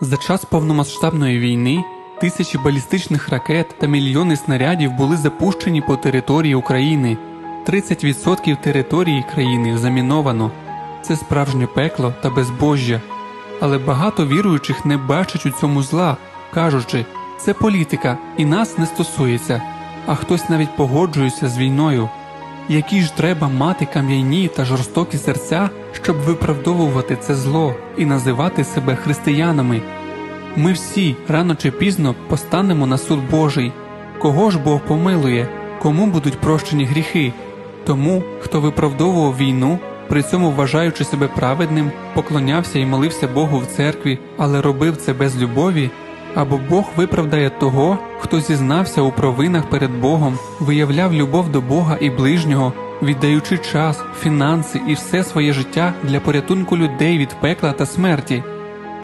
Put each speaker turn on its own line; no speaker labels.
За час повномасштабної війни тисячі балістичних ракет та мільйони снарядів були запущені по території України. 30% території країни заміновано. Це справжнє пекло та безбожжя. Але багато віруючих не бачать у цьому зла, кажучи, це політика і нас не стосується, а хтось навіть погоджується з війною. Які ж треба мати кам'яні та жорстокі серця, щоб виправдовувати це зло і називати себе християнами? Ми всі рано чи пізно постанемо на суд Божий. Кого ж Бог помилує, кому будуть прощені гріхи? Тому, хто виправдовував війну, при цьому вважаючи себе праведним, поклонявся і молився Богу в церкві, але робив це без любові, або Бог виправдає того, хто зізнався у провинах перед Богом, виявляв любов до Бога і ближнього, віддаючи час, фінанси і все своє життя для порятунку людей від пекла та смерті.